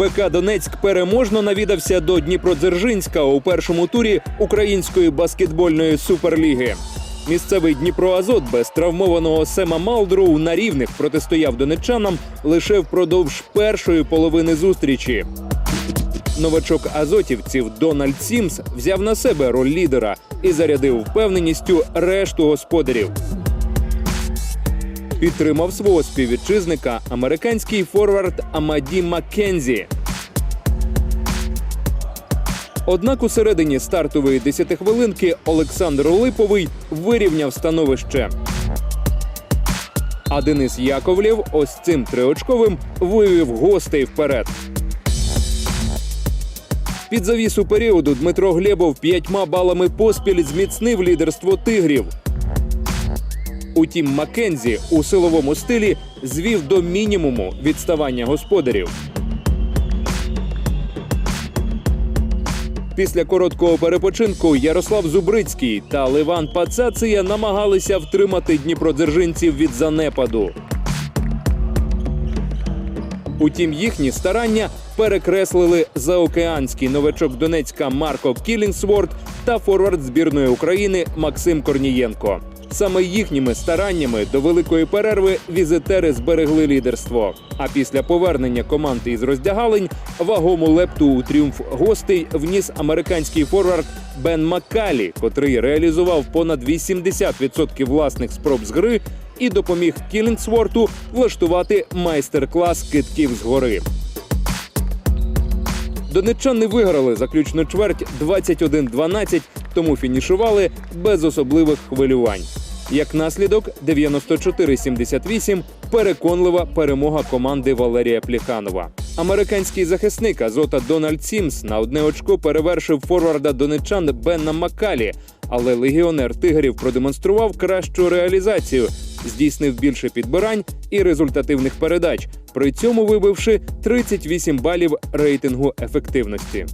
БК Донецьк переможно навідався до Дніпродзержинська у першому турі української баскетбольної суперліги. Місцевий Дніпро Азот без травмованого Сема Малдроу на рівних протистояв донеччанам лише впродовж першої половини зустрічі. Новачок азотівців Дональд Сімс взяв на себе роль лідера і зарядив впевненістю решту господарів. Підтримав свого співвітчизника американський форвард Амаді Маккензі. Однак у середині стартової десятихвилинки Олександр Липовий вирівняв становище. А Денис Яковлєв ось цим триочковим вивів гостей вперед. Під завісу періоду Дмитро Глєбов п'ятьма балами поспіль зміцнив лідерство тигрів. Утім, Маккензі у силовому стилі звів до мінімуму відставання господарів. Після короткого перепочинку Ярослав Зубрицький та Ливан Пацація намагалися втримати дніпродзержинців від занепаду. Утім, їхні старання перекреслили заокеанський новачок Донецька Марко Кілінсворд та форвард збірної України Максим Корнієнко. Саме їхніми стараннями до великої перерви візитери зберегли лідерство. А після повернення команди із роздягалень вагому лепту у тріумф гостей вніс американський форвард Бен Маккалі, котрий реалізував понад 80% власних спроб з гри і допоміг Кілінсворту влаштувати майстер-клас китків з гори. Донеччани виграли заключну чверть 21-12, тому фінішували без особливих хвилювань. Як наслідок, 94-78 – переконлива перемога команди Валерія Пліханова. Американський захисник Азота Дональд Сімс на одне очко перевершив форварда донеччан Бенна Маккалі, але легіонер тигрів продемонстрував кращу реалізацію, здійснив більше підбирань і результативних передач, при цьому вибивши 38 балів рейтингу ефективності.